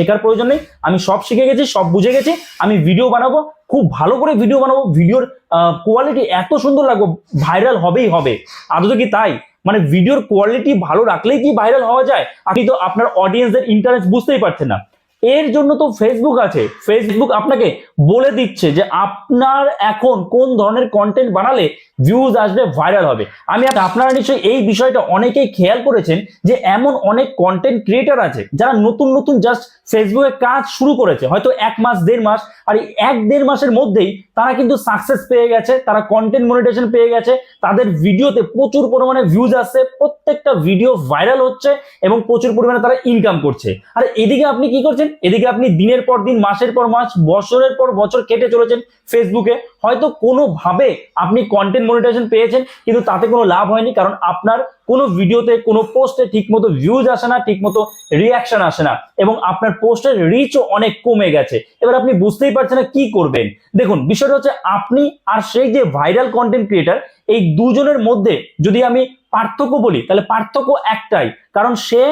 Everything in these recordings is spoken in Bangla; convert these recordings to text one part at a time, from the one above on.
শেখার প্রয়োজন নেই। আমি সব শিখে গেছি, সব বুঝে গেছি। আমি ভিডিও বানাবো, খুব ভালো করে ভিডিও বানাবো। ভিডিওর কোয়ালিটি এত সুন্দর লাগবে ভাইরাল হবেই হবে। আদৌ কি তাই? মানে ভিডিওর কোয়ালিটি ভালো রাখলেই কি ভাইরাল হওয়া যায়? আপনি তো আপনার অডিয়েন্সের ইন্টারেস্ট বুঝতেই পারছেন না। এর জন্য তো ফেসবুক আছে। ফেসবুক আপনাকে বলে দিচ্ছে যে আপনার এখন কোন ধরনের কন্টেন্ট বানালে ভিউজ আসবে ভাইরাল হবে। আমি আপনারা নিশ্চয়ই এই বিষয়টা অনেকেই খেয়াল করেছেন যে এমন অনেক কন্টেন্ট ক্রিয়েটার আছে যারা নতুন নতুন জাস্ট ফেসবুকে কাজ শুরু করেছে। হয়তো এক মাস, দেড় মাস আর এই এক দেড় মাসের মধ্যেই তারা কিন্তু সাকসেস পেয়ে গেছে, তারা কন্টেন্ট মনিটেশন পেয়ে গেছে, তাদের ভিডিওতে প্রচুর পরিমাণে ভিউজ আসছে, প্রত্যেকটা ভিডিও ভাইরাল হচ্ছে এবং প্রচুর পরিমাণে তারা ইনকাম করছে। আর এদিকে আপনি কি করছেন? এদিকে আপনি দিনের পর দিন, মাসের পর মাস, বছরের পর বছর কেটে চলেছেন ফেসবুকে হয়তো কোনোভাবে আপনি কন্টেন্ট মনিটাইজেশন পেয়েছেন, কিন্তু তাতে কোনো লাভ হয়নি, কারণ আপনার কোনো ভিডিওতে, কোনো পোস্টে ঠিকমতো ভিউজ আসে না, ঠিকমতো রিয়াকশন আসে না এবং আপনার পোস্টের রিচও অনেক কমে গেছে। এবার আপনি বুঝতেই পারছেন না কি করবেন। দেখুন, বিষয়টা হচ্ছে আপনি আর সেই যে ভাইরাল কন্টেন্ট ক্রিয়েটার এই দুজনের মধ্যে যদি আমি পার্থক্য বলি, তাহলে পার্থক্য একটাই। কারণ সে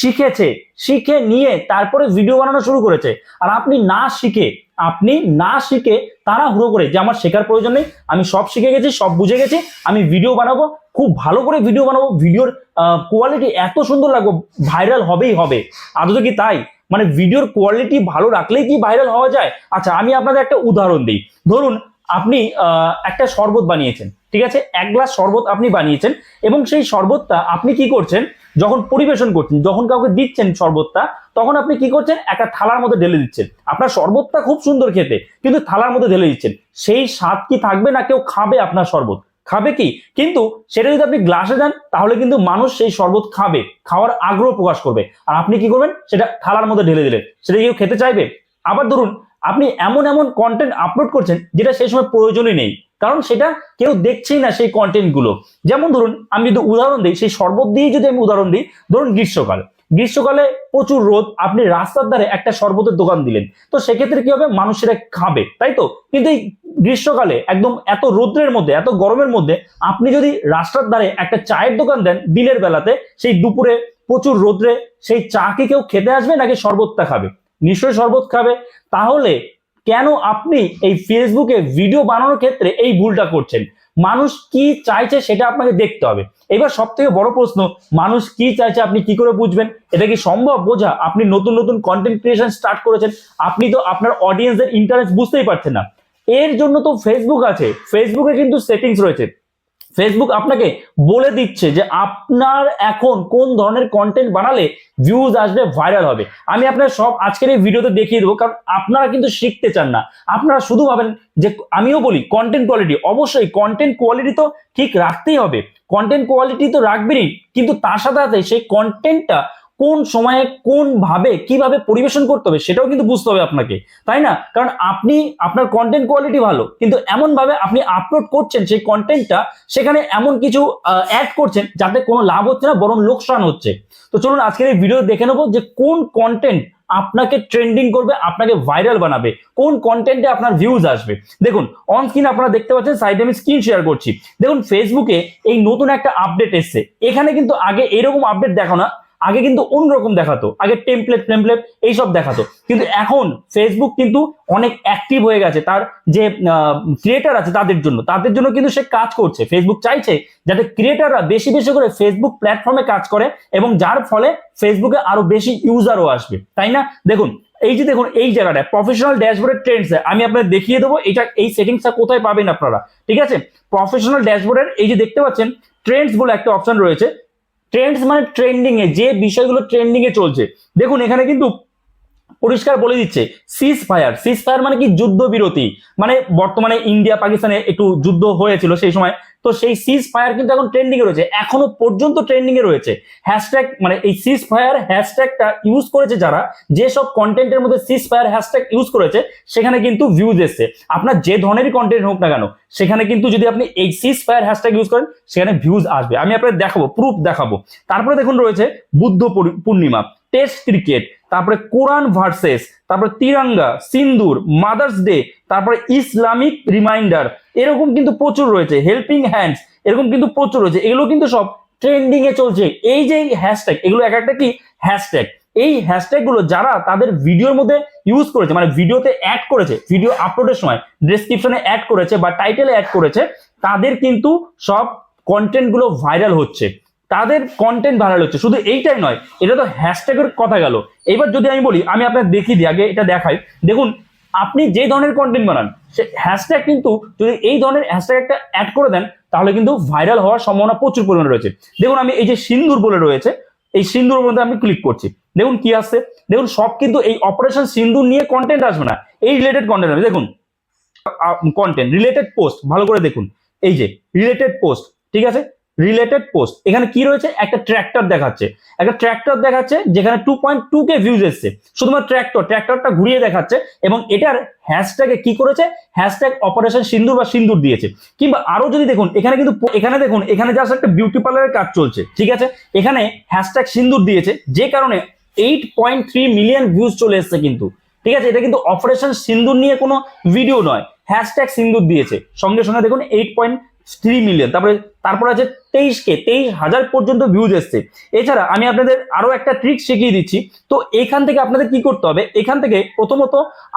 শিখেছে, শিখে নিয়ে তারপরে ভিডিও বানানো শুরু করেছে। আর আপনি না শিখে আপনি না শিখে তারা হুড়ো করে যে আমার শেখার প্রয়োজন নেই, আমি সব শিখে গেছি, সব বুঝে গেছি, আমি ভিডিও বানাবো, খুব ভালো করে ভিডিও বানাবো ভিডিওর কোয়ালিটি এত সুন্দর লাগবে ভাইরাল হবেই হবে। আদৌ কি তাই মানে ভিডিওর কোয়ালিটি ভালো রাখলেই কি ভাইরাল হওয়া যায়? আচ্ছা আমি আপনাদের একটা উদাহরণ দিই। ধরুন, আপনি একটা শরবত বানিয়েছেন। ঠিক আছে? এক গ্লাস শরবত আপনি বানিয়েছেন এবং সেই শরবতটা আপনি কি করছেন? যখন পরিবেশন করছেন, যখন কাউকে দিচ্ছেন শরবতটা, তখন আপনি কি করছেন? একটা থালার মধ্যে ঢেলে দিচ্ছেন। আপনার শরবতটা খুব সুন্দর খেতে, কিন্তু থালার মধ্যে ঢেলে দিচ্ছেন। সেই স্বাদ কি থাকবে না কেউ খাবে আপনার শরবত? খাবে কি? কিন্তু সেটা যদি আপনি গ্লাসে দেন, তাহলে কিন্তু মানুষ সেই শরবত খাবে, খাওয়ার আগ্রহ প্রকাশ করবে। আর আপনি কি করবেন? সেটা থালার মধ্যে ঢেলে দিলেন। সেটা কেউ খেতে চাইবে? আবার ধরুন, আপনি এমন এমন কন্টেন্ট আপলোড করছেন, যেটা সেই সময় প্রয়োজনই নেই। কারণ সেটা কেউ দেখছেই না সেই কন্টেন্টগুলো। যেমন ধরুন, আমি যদি উদাহরণ দিই, সেই শরবত দিয়ে যদি আমি উদাহরণ দিই, ধরুন গ্রীষ্মকাল। গ্রীষ্মকালে প্রচুর রোদ, আপনি রাস্তার ধারে একটা শরবতের দোকান দিলেন। তো সেক্ষেত্রে কি হবে? মানুষেরা খাবে, তাই তো? কিন্তু এই গ্রীষ্মকালে একদম এত রোদ্রের মধ্যে, এত গরমের মধ্যে, আপনি যদি রাস্তার ধারে একটা চায়ের দোকান দেন দিনের বেলাতে, সেই দুপুরে প্রচুর রোদ্রে সেই চা কি কেউ খেতে আসবে নাকি শরবতটা খাবে? নিশ্চয়ই শরবত খাবে। তাহলে কেন আপনি এই ফেসবুকে ভিডিও বানানোর ক্ষেত্রে এই ভুলটা করছেন? মানুষ কি চাইছে সেটা আপনাকে দেখতে হবে। এবার সব থেকে বড় প্রশ্ন, মানুষ কি চাইছে আপনি কি করে বুঝবেন? এটা কি সম্ভব বোঝা? আপনি নতুন নতুন কন্টেন্ট ক্রিয়েশন স্টার্ট করেছেন। আপনি তো আপনার অডিয়েন্সের ইন্টারেস্ট বুঝতেই পারছেন না। এর জন্য তো ফেসবুক আছে। ফেসবুকে কিন্তু সেটিংস রয়েছে। ফেসবুক আপনাকে বলে দিচ্ছে যে আপনার এখন কোন ধরনের কন্টেন্ট বানালে ভিউজ আসবে ভাইরাল হবে। আমি আপনার সব আজকের এই ভিডিওতে দেখিয়ে দেবো, কারণ আপনারা কিন্তু শিখতে চান না। আপনারা শুধু ভাবেন যে, আমিও বলি কন্টেন্ট কোয়ালিটি অবশ্যই কন্টেন্ট কোয়ালিটি তো ঠিক রাখতেই হবে। কন্টেন্ট কোয়ালিটি তো রাখবেনই, কিন্তু তার সাথে সাথে সেই কন্টেন্টটা কোন সময়ে কোন ভাবে কীভাবে পরিবেশন করতে হবে সেটাও কিন্তু বুঝতে হবে আপনাকে, তাই না? কারণ আপনি, আপনার কন্টেন্ট কোয়ালিটি ভালো, কিন্তু এমন ভাবে আপনি আপলোড করছেন সেই কন্টেন্টটা সেখানে এমন কিছু অ্যাড করছেন যাতে কোনো লাভ হচ্ছে না, বরং লোকসান হচ্ছে। তো চলুন আজকের এই ভিডিও দেখে নেব যে কোন কন্টেন্ট আপনাকে ট্রেন্ডিং করবে, আপনাকে ভাইরাল বানাবে, কোন কন্টেন্টে আপনার ভিউজ আসবে। দেখুন অন স্ক্রিন আপনারা দেখতে পাচ্ছেন সাইডে আমি স্ক্রিন শেয়ার করছি। দেখুন ফেসবুকে এই নতুন একটা আপডেট এসছে। এখানে কিন্তু আগে এরকম আপডেট দেখো না আগে কিন্তু অন্যরকম দেখাতো, আগে টেমপ্লেট টেমপ্লেট এইসব দেখাতো। কিন্তু এখন ফেসবুক কিন্তু অনেক অ্যাক্টিভ হয়ে গেছে। তার যে ক্রিয়েটার আছে তাদের জন্য। তাদের জন্য কিন্তু সে কাজ করছে। ফেসবুক চাইছে যাতে ক্রিয়েটাররা বেশি বেশি করে ফেসবুক প্ল্যাটফর্মে কাজ করে এবং যার ফলে ফেসবুকে আরও বেশি ইউজারও আসবে। তাই না? দেখুন, এই যে দেখুন, এই জায়গাটায় প্রফেশনাল ড্যাশবোর্ডের ট্রেন্ডস আমি আপনাদের দেখিয়ে দেবো এটা, এই সেটিংসটা কোথায় পাবেন আপনারা। ঠিক আছে? প্রফেশনাল ড্যাশবোর্ডের এই যে দেখতে পাচ্ছেন ট্রেন্ডস বলে একটা অপশন রয়েছে। ট্রেন্ডস মানে ট্রেন্ডিং এ যে বিষয়গুলো ট্রেন্ডিং এ চলছে। দেখুন এখানে কিন্তু পরিষ্কার বলে দিচ্ছে সিজ ফায়ার সিজ ফায়ার মানে কি যুদ্ধ বিরতি? মানে বর্তমানে ইন্ডিয়া পাকিস্তানে একটু যুদ্ধ হয়েছিল সেই সময়, তো সেই সিজ ফায়ার কিন্তু এখন ট্রেন্ডিং এ রয়েছে, এখনও পর্যন্ত ট্রেন্ডিং এ রয়েছে। হ্যাশট্যাগ মানে এই সিজ ফায়ার হ্যাশট্যাগটা ইউজ করেছে যারা, যেসব কন্টেন্টের মধ্যে সিজ ফায়ার হ্যাশট্যাগ ইউজ করেছে, সেখানে কিন্তু ভিউজ এসছে। আপনার যে ধরনেরই কন্টেন্ট হোক না কেন, সেখানে কিন্তু যদি আপনি এই সিজ ফায়ার হ্যাশট্যাগ ইউজ করেন, সেখানে ভিউজ আসবে। আমি আপনাদের দেখাবো প্রুফ দেখাবো। তারপরে দেখুন রয়েছে বুদ্ধ পূর্ণিমা টেস্ট ক্রিকেট তারপরে কোরআন ভার্সেস, তারপরে তিরঙ্গা, সিন্দুর, মাদার্স ডে, তারপরে ইসলামিক রিমাইন্ডার, এরকম কিন্তু প্রচুর রয়েছে, হেল্পিং হ্যান্ডস, এরকম কিন্তু প্রচুর রয়েছে, এগুলো কিন্তু সব ট্রেন্ডিং এ চলছে। এই যে হ্যাশট্যাগ এগুলো এক একটা কি? হ্যাশট্যাগ এই হ্যাশট্যাগগুলো যারা তাদের ভিডিওর মধ্যে ইউজ করেছে মানে ভিডিওতে অ্যাড করেছে ভিডিও আপলোডের সময় ডেসক্রিপশনে অ্যাড করেছে বা টাইটেলে অ্যাড করেছে, তাদের কিন্তু সব কন্টেন্টগুলো ভাইরাল হচ্ছে। তাদের কন্টেন্ট ভাইরাল হচ্ছে। শুধু এইটাই নয়, এটা তো হ্যাশট্যাগের কথা গেল। এবার যদি আমি বলি, আমি আপনাকে দেখিয়ে দিই, আগে এটা দেখাই। দেখুন, আপনি যে ধরনের কন্টেন্ট বানান, সে হ্যাশট্যাগ কিন্তু যদি এই ধরনের হ্যাশট্যাগ একটা অ্যাড করে দেন, তাহলে কিন্তু ভাইরাল হওয়ার সম্ভাবনা প্রচুর পরিমাণে রয়েছে। দেখুন, আমি এই যে সিন্দুর বলে রয়েছে, এই সিন্দুর মধ্যে আমি ক্লিক করছি। দেখুন কি আসছে? দেখুন, সব কিন্তু এই অপারেশন সিন্দুর নিয়ে কন্টেন্ট আসবে না। এই রিলেটেড কন্টেন্ট আসবে। দেখুন কন্টেন্ট রিলেটেড পোস্ট ভালো করে দেখুন। এই যে রিলেটেড পোস্ট ঠিক আছে? রিলেটেড পোস্ট এখানে কি রয়েছে? একটা ট্র্যাক্টর দেখাচ্ছে। একটা ট্র্যাক্টর দেখাচ্ছে যেখানে two point two K views এসছে। শুধুমাত্র ট্র্যাক্টর ট্র্যাক্টরটা ঘুরিয়ে দেখাচ্ছে এবং এটার হ্যাশট্যাগে কি করেছে? হ্যাশট্যাগ অপারেশন সিন্দুর বা সিন্দুর দিয়েছে। কিংবা আরও যদি দেখুন, এখানে কিন্তু এখানে দেখুন, এখানে জাস্ট একটা বিউটি পার্লারের কাজ চলছে, ঠিক আছে? এখানে হ্যাশট্যাগ সিন্দুর দিয়েছে, যে কারণে eight point three million views চলে এসছে কিন্তু, ঠিক আছে? এটা কিন্তু অপারেশন সিন্দুর নিয়ে কোনো ভিডিও নয়। হ্যাশট্যাগ সিন্দুর দিয়েছে। সঙ্গে সঙ্গে দেখুন এইট পয়েন্ট থ্রি মিলিয়ন তারপরে, তারপর আছে তেইশ কে, তেইশ হাজার পর্যন্ত ভিউজ এসছে। এছাড়া আমি আপনাদের আরও একটা ট্রিক শিখিয়ে দিচ্ছি। তো এখান থেকে আপনাদের কি করতে হবে? এখান থেকে প্রথমত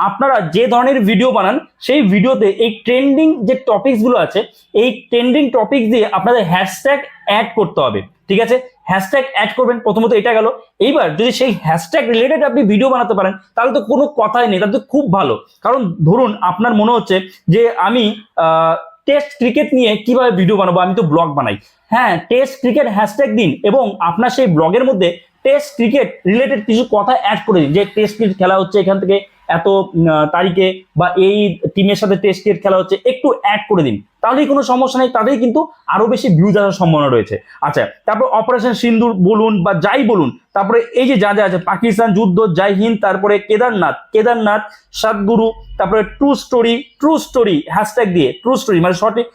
আপনারা যে ধরনের ভিডিও বানান, সেই ভিডিওতে এই ট্রেন্ডিং যে টপিকসগুলো আছে, এই ট্রেন্ডিং টপিক দিয়ে আপনাদের হ্যাশট্যাগ অ্যাড করতে হবে। ঠিক আছে? হ্যাশট্যাগ অ্যাড করবেন, প্রথমত এটা গেল। এইবার যদি সেই হ্যাশট্যাগ রিলেটেড আপনি ভিডিও বানাতে পারেন, তাহলে তো কোনো কথাই নেই, তাহলে তো খুব ভালো। কারণ ধরুন, আপনার মনে হচ্ছে যে আমি টেস্ট ক্রিকেট নিয়ে কীভাবে ভিডিও বানাবো? আমি তো ব্লগ বানাই। হ্যাঁ টেস্ট ক্রিকেট হ্যাশট্যাগ দিন এবং আপনার সেই ব্লগের মধ্যে টেস্ট ক্রিকেট রিলেটেড কিছু কথা অ্যাড করে দিন। যে টেস্ট ক্রিকেট খেলা হচ্ছে এখান থেকে এত তারিখে বা এই টিমের সাথে টেস্ট ক্রিকেট খেলা হচ্ছে, একটু অ্যাড করে দিন। তাহলেই কোনো সমস্যা নেই তাদের কিন্তু আরও বেশি ভিউজ আসার সম্ভাবনা রয়েছে। আচ্ছা তারপর অপারেশন সিন্দুর বলুন বা যাই বলুন, তারপরে এই যে যা যা আছে, পাকিস্তান যুদ্ধ, জয় হিন্দ, তারপরে কেদারনাথ কেদারনাথ সদ্গুরু তারপরে true story true story hashtag দিয়ে ট্রু স্টোরি মানে সঠিক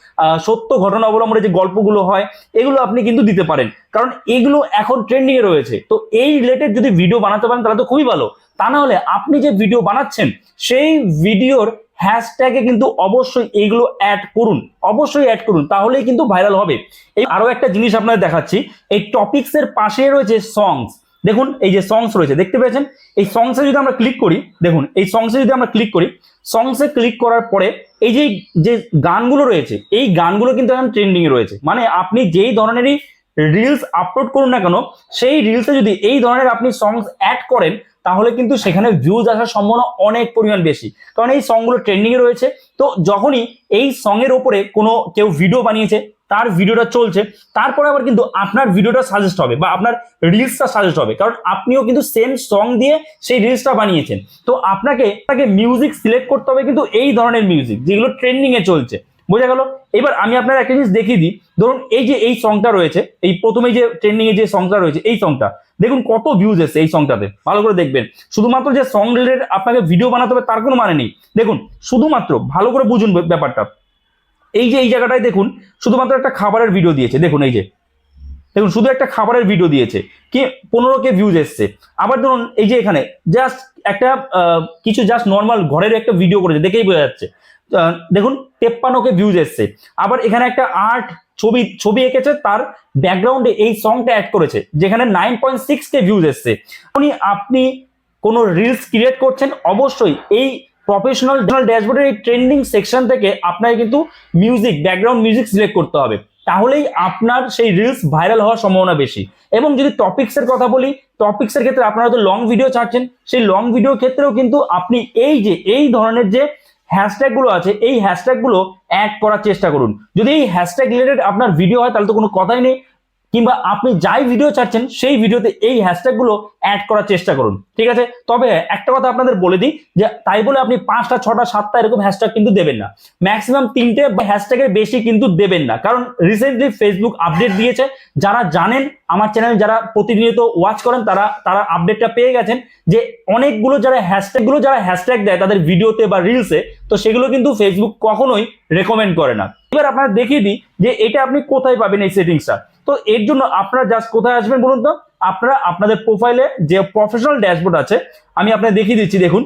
সত্য ঘটনা অবলম্বনে যে গল্পগুলো হয়, এগুলো আপনি কিন্তু দিতে পারেন। কারণ এগুলো এখন ট্রেন্ডিং এ রয়েছে। তো এই রিলেটেড যদি ভিডিও বানাতে পারেন, তাহলে তো খুবই ভালো। তা না হলে আপনি যে ভিডিও বানাচ্ছেন, সেই ভিডিওর হ্যাশট্যাগে কিন্তু অবশ্যই এইগুলো অ্যাড করুন। অবশ্যই অ্যাড করুন, তাহলেই কিন্তু ভাইরাল হবে। এই আরও একটা জিনিস আপনাদের দেখাচ্ছি, এই টপিকস এর পাশে রয়েছে সংস দেখুন, এই যে সংস রয়েছে, দেখতে পেয়েছেন? এই সংসে যদি আমরা ক্লিক করি, দেখুন, এই সংসে যদি আমরা ক্লিক করি সংসে ক্লিক করার পরে এই যে যে গানগুলো রয়েছে, এই গানগুলো কিন্তু এখন ট্রেন্ডিং এ রয়েছে। মানে আপনি যেই ধরনেরই রিলস আপলোড করুন না কেন, সেই রিলসে যদি এই ধরনের আপনি সংস অ্যাড করেন তাহলে কিন্তু সেখানে ভিউজ আসার সম্ভাবনা অনেক পরিমাণ বেশি। কারণ এই সংগুলো ট্রেন্ডিং এ রয়েছে। তো যখনই এই সঙের ওপরে কোনো কেউ ভিডিও বানিয়েছে, তার ভিডিওটা চলছে, তারপরে আবার কিন্তু আপনার ভিডিওটা সাজেস্ট হবে বা আপনার রিলসটা সাজেস্ট হবে। কারণ আপনিও কিন্তু সেম সং দিয়ে সেই রিলসটা বানিয়েছেন। তো আপনাকে আপনাকে মিউজিক সিলেক্ট করতে হবে কিন্তু এই ধরনের মিউজিক যেগুলো ট্রেন্ডিং এ চলছে। বোঝা গেল? এবার আমি আপনার একটা জিনিস দেখিয়ে দিই। ধরুন এই যে এই সংটা রয়েছে, এই প্রথমে যে ট্রেন্ডিং এ যে সংটা রয়েছে, এই সংটা দেখুন কত ভিউজ এসছে এই সংটাতে ভালো করে দেখবেন। শুধুমাত্র যে সং রিলেটেড আপনাকে ভিডিও বানাতে হবে, তার কোনো মানে নেই। দেখুন, শুধুমাত্র ভালো করে বুঝুন ব্যাপারটা। এই যে, এই জায়গাটায় দেখুন, শুধুমাত্র একটা খাবারের ভিডিও দিয়েছে। দেখুন, এই যে। দেখুন, শুধু একটা খাবারের ভিডিও দিয়েছে। কে, পনেরো কে ভিউজ এসছে। আবার ধরুন, এই যে এখানে জাস্ট একটা কিছু জাস্ট নর্মাল ঘরের একটা ভিডিও করেছে। দেখেই বোঝা যাচ্ছে। দেখুন, তেপ্পান্ন কে ভিউজ এসছে। আবার এখানে একটা আর্ট ছবি ছবি এঁকেছে, তার ব্যাকগ্রাউন্ডে এই সংটা অ্যাড করেছে, যেখানে nine point six K views এসছে। উনি আপনি কোনো রিলস ক্রিয়েট করছেন, অবশ্যই এই প্রফেশনাল ড্যাশবোর্ডের এই ট্রেন্ডিং সেকশন থেকে আপনাকে কিন্তু মিউজিক ব্যাকগ্রাউন্ড মিউজিক সিলেক্ট করতে হবে। তাহলেই আপনার সেই রিলস ভাইরাল হওয়ার সম্ভাবনা বেশি। এবং যদি টপিক্স এর কথা বলি টপিক্স এর ক্ষেত্রে আপনারা তো লং ভিডিও ছাড়ছেন, সেই লং ভিডিও ক্ষেত্রেও কিন্তু আপনি এই যে, এই ধরনের যে হ্যাশট্যাগগুলো আছে, এই হ্যাশট্যাগুলো অ্যাড করার চেষ্টা করুন। যদি এই হ্যাশট্যাগ রিলেটেড আপনার ভিডিও হয়, তাহলে তো কোনো কথাই নেই। কিংবা আপনি যাই ভিডিও চাচ্ছেন, সেই ভিডিওতে এই হ্যাশট্যাগগুলো অ্যাড করার চেষ্টা করুন। ঠিক আছে? তবে একটা কথা আপনাদের বলে দিই যে, তাই বলে আপনি পাঁচটা, ছটা, সাতটা এরকম হ্যাশট্যাগ কিন্তু দেবেন না। ম্যাক্সিমাম তিনটে বা হ্যাশট্যাগের বেশি কিন্তু দেবেন না। কারণ রিসেন্টলি ফেসবুক আপডেট দিয়েছে। যারা জানেন, আমার চ্যানেল যারা প্রতিনিয়ত ওয়াচ করেন, তারা তারা আপডেটটা পেয়ে গেছেন যে, অনেকগুলো যারা হ্যাশট্যাগগুলো যারা হ্যাশট্যাগ দেয় তাদের ভিডিওতে বা রিলসে তো সেগুলো কিন্তু ফেসবুক কখনোই রেকমেন্ড করে না। এবার আপনারা দেখিয়ে দিই যে, এটা আপনি কোথায় পাবেন এই সেটিংসটা তো এর জন্য আপনারা জাস্ট কোথায় আসবেন বলুন তো? আপনারা আপনাদের প্রোফাইলে যে প্রফেশনাল ড্যাশবোর্ড আছে, আমি আপনাদের দেখিয়ে দিচ্ছি, দেখুন।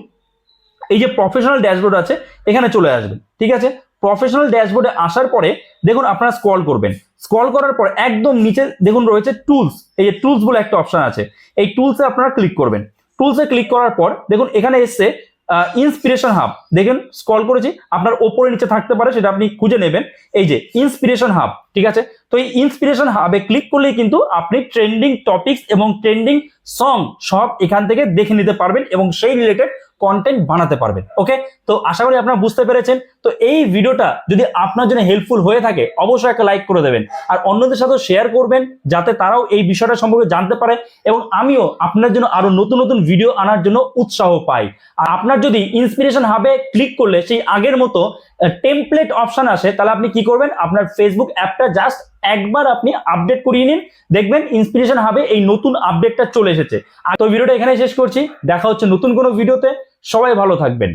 এই যে প্রফেশনাল ড্যাশবোর্ড আছে, এখানে চলে আসবেন, ঠিক আছে? প্রফেশনাল ড্যাশবোর্ডে আসার পরে, দেখুন আপনারা স্ক্রল করবেন। স্ক্রল করার পর একদম নিচে, দেখুন রয়েছে টুলস এই যে টুলস বলে একটা অপশন আছে। এই টুলসে আপনারা ক্লিক করবেন। টুলসে ক্লিক করার পর, দেখুন এখানে এসছে ইন্সপিরেশন হাব দেখেন স্ক্রল করেছি, আপনার ওপরে নিচে থাকতে পারে, সেটা আপনি খুঁজে নেবেন। এই যে ইন্সপিরেশন হাব ঠিক আছে? তো এই ইন্সপিরেশন হাবে ক্লিক করলেই কিন্তু আপনি ট্রেন্ডিং টপিকস এবং ট্রেন্ডিং সং সব এখান থেকে দেখে নিতে পারবেন এবং সেই রিলেটেড কন্টেন্ট বানাতে পারবেন ওকে তো আশা করি আপনারা বুঝতে পেরেছেন। তো এই ভিডিওটা যদি আপনার জন্য হেল্পফুল হয়ে থাকে, অবশ্যই একটা লাইক করে দেবেন। আর অন্যদের সাথেও শেয়ার করবেন, যাতে তারাও এই বিষয়টা সম্পর্কে জানতে পারে এবং আমিও আপনার জন্য আরও নতুন নতুন ভিডিও আনার জন্য উৎসাহ পাই। আর আপনার যদি ইন্সপিরেশন হাবে ক্লিক করলে সেই আগের মতো টেমপ্লেট অপশন আসে, তাহলে আপনি কি করবেন? আপনার ফেসবুক অ্যাপটা জাস্ট একবার আপনি আপডেট করিয়ে নিন। দেখবেন ইন্সপিরেশন হবে, এই নতুন আপডেটটা চলে এসেছে। আর তো ভিডিওটা এখানে শেষ করছি। দেখা হচ্ছে নতুন কোনো ভিডিওতে সবাই ভালো থাকবেন।